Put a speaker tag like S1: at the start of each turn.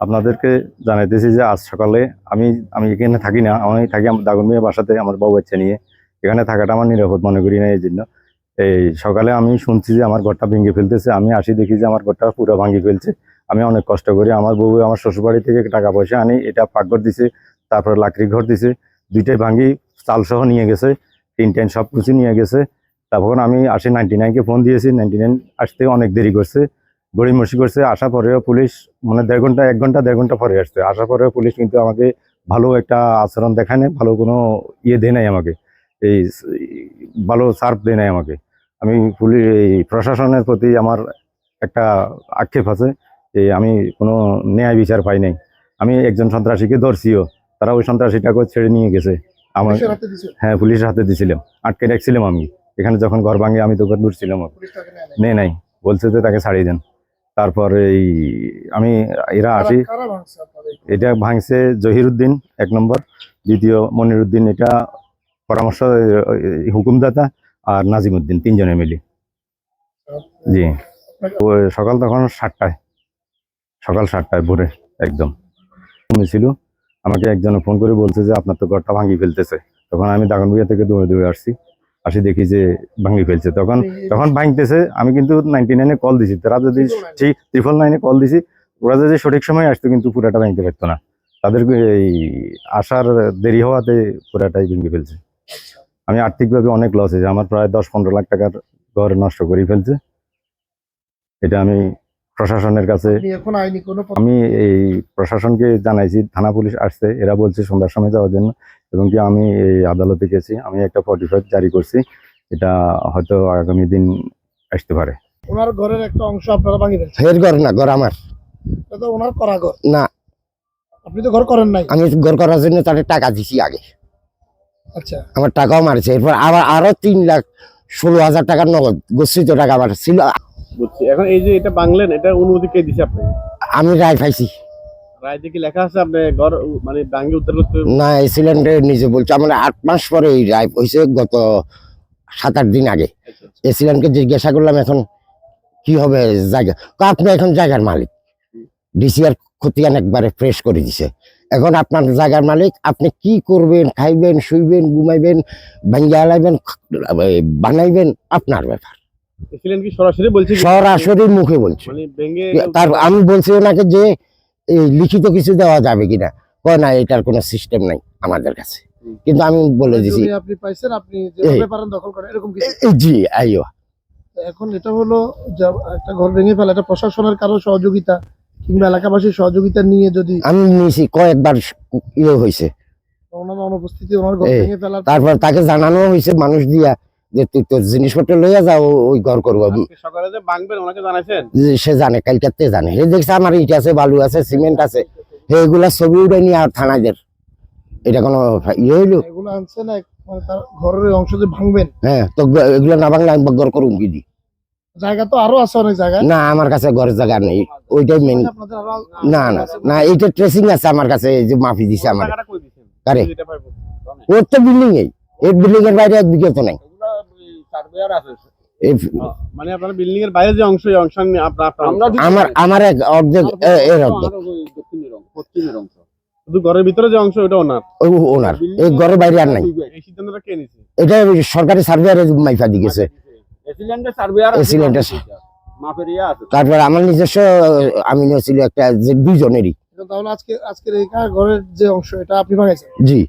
S1: আপনাদেরকে জানাইতেছি যে আজ সকালে আমি আমি এখানে থাকি না, আমি থাকি আমার দাগনমিয়া বাসাতে, আমার বউ বাচ্চা নিয়ে। এখানে থাকাটা আমার নিরাপদ মনে করি না এই জন্য। এই সকালে আমি শুনছি যে আমার ঘরটা ভেঙে ফেলতেছে, আমি আসি দেখি যে আমার ঘরটা পুরো ভাঙি ফেলছে। আমি অনেক কষ্ট করি, আমার বউ আমার শ্বশুরবাড়ি থেকে টাকা পয়সা আনি, এটা পাকঘর দিছে, তারপর লাকড়ি ঘর দিছে, দুইটাই ভাঙি, চালসহ নিয়ে গেছে, টিন টেন সব কিছু নিয়ে গেছে। তারপর আমি আসি নাইনটি নাইনকে ফোন দিয়েছি নাইনটি নাইন আসতে অনেক দেরি করছে। গড়িমসি করছে আসার পরেও পুলিশ মানে দেড় ঘণ্টা এক ঘণ্টা দেড় ঘণ্টা পরে আসছে। আসার পরেও পুলিশ কিন্তু আমাকে ভালো একটা আচরণ দেখায় নাই ভালো কোনো ইয়ে দেয় নাই আমাকে। এই ভালো সার্ভ দেয় নাই আমাকে। আমি পুলিশ এই প্রশাসনের প্রতি আমার একটা আক্ষেপ আছে যে আমি কোনো ন্যায় বিচার পাই নাই। আমি একজন সন্ত্রাসীকে ধরছিও তারা ওই সন্ত্রাসীটাকে ছেড়ে নিয়ে গেছে। আমার হ্যাঁ পুলিশের হাতে দিছিলাম। আটকে রাখছিলাম আমি। এখানে যখন ঘর ভাঙে আমি তো ঘর দূরছিলাম
S2: পুলিশ তাকে নেই?
S1: নাই। বলছে যে তাকে ছাড়িয়ে দেন। তারপর এই আমি এরা আসি? এটা ভাঙছে জহিরুদ্দিন এক নম্বর। দ্বিতীয় মনিরুদ্দিন এটা পরামর্শ হুকুমদাতা আর নাজিমুদ্দিন তিনজনে মিলি। জি। সকাল তখন সাতটায় সকাল সাতটায় ভোরে একদম। ছিল। আমাকে একজন ফোন করে বলছে যে আপনার তো ঘরটা ভাঙি ফেলতেছে। তখন আমি দাগনবিয়া থেকে দৌড়ে দৌড়ে আসছি। আসি দেখি যে ভাঙি ফেলছে। তখন তখন ভাঙতেছে আমি কিন্তু নাইনটি নাইনে কল দিছি। তারা যদি। ঠিক ট্রিপল নাইনে কল দিছি ওরা যদি সঠিক সময় আসতো কিন্তু পুরাটা ভাঙতে পারতো না। তাদের এই আসার দেরি হওয়াতে পুরাটাই ভেঙে ফেলছে। আমি আর্থিকভাবে অনেক লস হয়েছে। আমার প্রায় দশ পনেরো লাখ টাকার ঘর নষ্ট করে ফেলছে। এটা আমি প্রশাসনের কাছে আমি এই প্রশাসনকে জানাইছি থানা পুলিশ আসছে। এরা বলছে সন্ধ্যার সময় যাওয়ার জন্য। এবং কি আমি এই আদালতে গেছি আমি একটা ফর্টি ফাইভ জারি করছি এটা হয়তো আগামী দিন আসতে পারে।
S2: ওনার ঘরের একটা অংশ আপনারা ভাঙি ফেলছেন?
S3: ফের ঘর না ঘর আমার।
S2: এটা তো ওনার করা ঘর?
S3: না।
S2: আপনি তো ঘর করেন নাই?
S3: আমি ঘর করার জন্য তাদের টাকা দিছি আগে।
S2: আচ্ছা।
S3: আমার টাকাও মারছে। এরপর আবার আরও তিন লাখ ষোলো হাজার টাকার নগদ গচ্ছিত টাকা আমার ছিল।
S4: বুঝছি। এখন এই যে এটা বাংলেন এটা অনুমতি কে দিছে আপনাকে?
S3: আমি রায় পাইছি।
S4: রায়তে কি লেখা আছে আপনি ঘর মানে বাঙ্গি উত্তর করতে
S3: না এই সিলিন্ডার নিজে বলছে। আমার আট মাস পরে এই রায় হয়েছে গত সাত আট দিন আগে।
S4: আচ্ছা, আচ্ছা।
S3: এই সিলিন্ডারকে জিজ্ঞাসা করলাম এখন কি হবে জায়গা? আপনি এখন জায়গার মালিক। ডিসিআর খতিয়ান একবারে ফ্রেশ করে দিছে। এখন আপনার জায়গার মালিক আপনি কি করবেন খাইবেন শুইবেন ঘুমাইবেন ভাঙ্গিয়া হালাইবেন বানাইবেন আপনার ব্যাপার।
S4: সরাসরি
S3: মুখে বলছে।
S4: মানে
S3: তার আমি বলছি ওনাকে যে এই লিখিত কিছু দেওয়া যাবে কিনা? কয় না এটার কোনো সিস্টেম নাই আমাদের কাছে। কিন্তু আমি বলে দিছি
S2: আপনি পাইছেন আপনি যেভাবে পারেন দখল করেন এরকম কিছু
S3: জি আইও।
S2: এখন এটা হলো যে একটা ঘর ভেঙে ফেলা এটা প্রশাসনের কারও সহযোগিতা কিংবা এলাকাবাসীর সহযোগিতা নিয়ে যদি
S3: আমি নিয়েছি কয়েকবার ইয়ে হয়েছে।
S2: অনুপস্থিতি ওনার ঘর ভেঙে ফেলার
S3: তারপর তাকে জানানো হয়েছে মানুষ দিয়া যে তুই তোর জিনিসপত্র লইয়া যাও ওই ঘর করব।
S4: আজকে সকালে যে বাংবেন ওনাকে জানাইছেন?
S3: যে সে জানে কালকাতে জানে। হে দেখছে আমার ইট আছে বালু আছে সিমেন্ট আছে হে এগুলা ছবি উঠে নিয়ে আর থানাদের এটা কোনো ইয়ে হইল?
S2: এগুলো আনছে না মানে তার ঘরের অংশ যে ভাঙবেন।
S3: হ্যাঁ তো এগুলো না বাংলা আমি ঘর করুম কি
S2: জায়গা তো আরও আছে অনেক
S3: না আমার কাছে ঘরের জায়গা নেই। ওইটাই মেন না না না এইটা ট্রেসিং আছে আমার কাছে এই যে মাফি দিছে আমার। কারে? ওর তো বিল্ডিং এই এই বিল্ডিং এর বাইরে এক বিঘে তো নাই
S4: এগুলা সার্ভেয়ার আছে
S3: এই
S4: মানে আপনার বিল্ডিং এর বাইরে যে অংশ অংশ নিয়ে আপনার আপনার
S3: আমার আমার এক অর্ধেক এর অর্ধেক
S4: পশ্চিমের অংশ। শুধু ঘরের ভিতরে যে অংশ ওটা ওনার।
S3: ওনার। এই ঘরের বাইরে আর নাই।
S4: এই সিদ্ধান্তটা কে নিছে?
S3: এটা ওই সরকারি সার্ভেয়ারে মাইফা গেছে
S4: সার্ভেয়ার
S3: তারপর আমার নিজস্ব আমি নিয়েছিল একটা যে দুইজনেরই।
S2: তাহলে আজকে আজকের এই ঘরের যে অংশ এটা আপনি ভাঙাইছেন?
S3: জি।